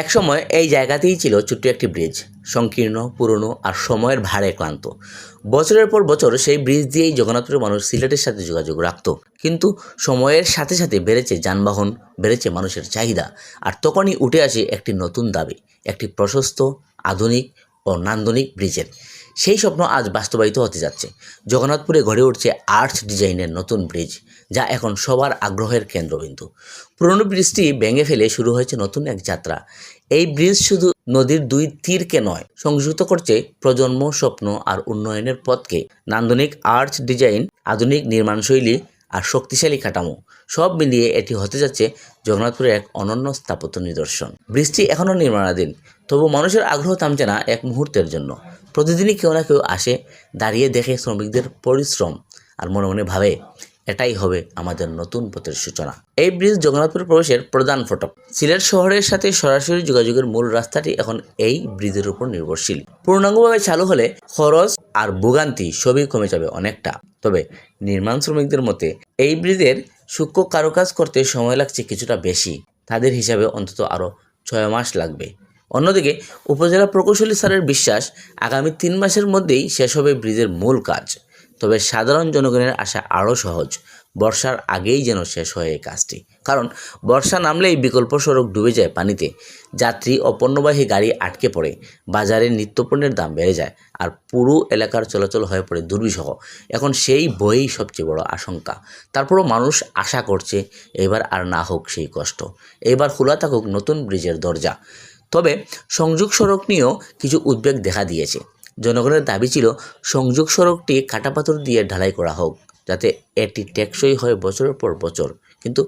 একসময় এই জায়গাতেই ছিল ছোট্ট একটি ব্রিজ সংকীর্ণ, পুরনো আর সময়ের ভারে ক্লান্ত। বছরের পর বছর সেই ব্রিজ দিয়েই জগন্নাথপুরের মানুষ সিলেটের সাথে যোগাযোগ রাখত। কিন্তু সময়ের সাথে সাথে বেড়েছে যানবাহন, বেড়েছে মানুষের চাহিদা। আর তখনই উঠে আসে একটি নতুন দাবি, একটি প্রশস্ত, আধুনিক ও নান্দনিক ব্রিজের। সেই স্বপ্ন আজ বাস্তবায়িত হতে যাচ্ছে। জগন্নাথপুরে গড়ে উঠছে আর্টস ডিজাইনের নতুন ব্রিজ, যা এখন সবার আগ্রহের কেন্দ্রবিন্দু। পুরনো ব্রিজটি ভেঙে ফেলে শুরু হয়েছে নতুন এক যাত্রা। এই ব্রিজ শুধু নদীর দুই তীরকে নয়, সংযুক্ত করছে প্রজন্ম, স্বপ্ন আর উন্নয়নের পথকে। নান্দনিক আর্টস ডিজাইন আধুনিক নির্মাণশৈলী আর শক্তিশালী কাঠামো। সব মিলিয়ে এটি হতে যাচ্ছে জগন্নাথপুরের এক অনন্য স্থাপত্য নিদর্শন। বৃষ্টি এখনও নির্মাণাধীন, তবু মানুষের আগ্রহ থামছে না এক মুহূর্তের জন্য। প্রতিদিনই কেউ না কেউ আসে, দাঁড়িয়ে দেখে শ্রমিকদের পরিশ্রম আর মনে মনে ভাবে এটাই হবে আমাদের নতুন পথের সূচনা। এই ব্রিজ জগন্নাথপুর প্রবেশের প্রধান ফটক। সিলেট শহরের সাথে সরাসরি যোগাযোগের মূল রাস্তাটি এখন এই ব্রিজের উপর নির্ভরশীল। পূর্ণাঙ্গভাবে চালু হলে খরচ আর ভোগান্তি সবই কমে যাবে অনেকটা। তবে নির্মাণ শ্রমিকদের মতে, এই ব্রিজের সূক্ষ্ম কারুকাজ করতে সময় লাগছে কিছুটা বেশি। তাদের হিসাবে অন্তত আরও ছয় মাস লাগবে। অন্যদিকে, উপজেলা প্রকৌশলী স্যারের বিশ্বাস, আগামী তিন মাসের মধ্যেই শেষ হবে ব্রিজের মূল কাজ। তবে সাধারণ জনগণের আশা আরও সহজ। বর্ষার আগেই যেন শেষ হয় এই কাজটি। কারণ, বর্ষা নামলেই বিকল্প সড়ক ডুবে যায় পানিতে। যাত্রী ও পণ্যবাহী গাড়ি আটকে পড়ে। বাজারে নিত্যপণ্যের দাম বেড়ে যায়। আর পুরো এলাকার চলাচল হয়ে পড়ে দুর্বিষহ। এখন সেই বই সবচেয়ে বড় আশঙ্কা। তারপরও মানুষ আশা করছে, এবার আর না হোক সেই কষ্ট। এবার খোলা থাকুক নতুন ব্রিজের দরজা। তবে সংযোগ সড়ক নিয়েও কিছু উদ্বেগ দেখা দিয়েছে। জনগণের দাবি ছিল, সংযোগ সড়কটি কাটাপাথর দিয়ে ঢালাই করা হোক, যাতে এটি টেকসই হয় বছরের পর বছর। কিন্তু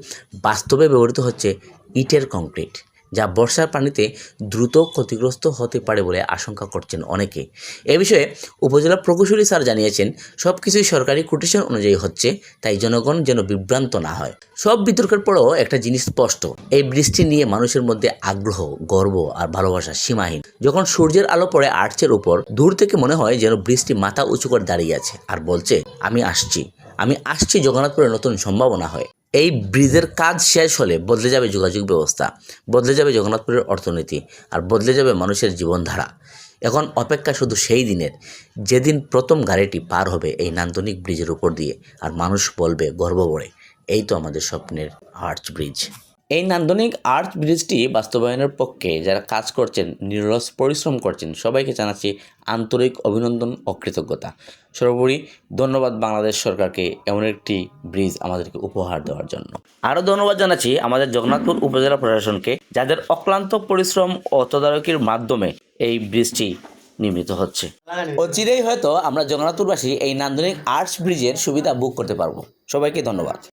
বাস্তবে ব্যবহৃত হচ্ছে ইটের কংক্রিট। যা বর্ষার পানিতে দ্রুত ক্ষতিগ্রস্ত হতে পারে বলে আশঙ্কা করছেন অনেকে। এ বিষয়ে উপজেলা প্রকৌশলী স্যার জানিয়েছেন সব কিছুই সরকারি কোটেশন অনুযায়ী হচ্ছে, তাই জনগণ যেন বিভ্রান্ত না হয়। সব বিতর্কের পরেও একটা জিনিস স্পষ্ট, এই বৃষ্টি নিয়ে মানুষের মধ্যে আগ্রহ, গর্ব আর ভালোবাসা সীমাহীন। যখন সূর্যের আলো পড়ে আর্চের উপর, দূর থেকে মনে হয় যেন বৃষ্টি মাথা উঁচু করে দাঁড়িয়ে আছে। আর বলছে, আমি আসছি। আমি আসছি জগন্নাথপুরে নতুন সম্ভাবনা হয়। এই ব্রিজের কাজ শেষ হলে বদলে যাবে যোগাযোগ ব্যবস্থা, বদলে যাবে জগন্নাথপুরের অর্থনীতি আর বদলে যাবে মানুষের জীবনধারা। এখন অপেক্ষা শুধু সেই দিনের, যেদিন প্রথম গাড়িটি পার হবে এই নান্দনিক ব্রিজের উপর দিয়ে, আর মানুষ বলবে গর্ব এই তো আমাদের স্বপ্নের আর্চ ব্রিজ এই নান্দনিক আর্চ ব্রিজটি বাস্তবায়নের পক্ষে যারা কাজ করছেন নিরস পরিশ্রম করছেন, সবাইকে জানাচ্ছি আন্তরিক অভিনন্দন ও কৃতজ্ঞতা। সর্বোপরি ধন্যবাদ বাংলাদেশ সরকারকে এমন একটি ব্রিজ আমাদেরকে উপহার দেওয়ার জন্য। আরও ধন্যবাদ জানাচ্ছি আমাদের জগন্নাথপুর উপজেলা প্রশাসনকে, যাদের অক্লান্ত পরিশ্রম ও তদারকির মাধ্যমে এই ব্রিজটি নির্মিত হচ্ছে। অচিরেই হয়তো আমরা জগন্নাথপুরবাসী এই নান্দনিক আর্টস ব্রিজের সুবিধা বুক করতে পারব। সবাইকে ধন্যবাদ।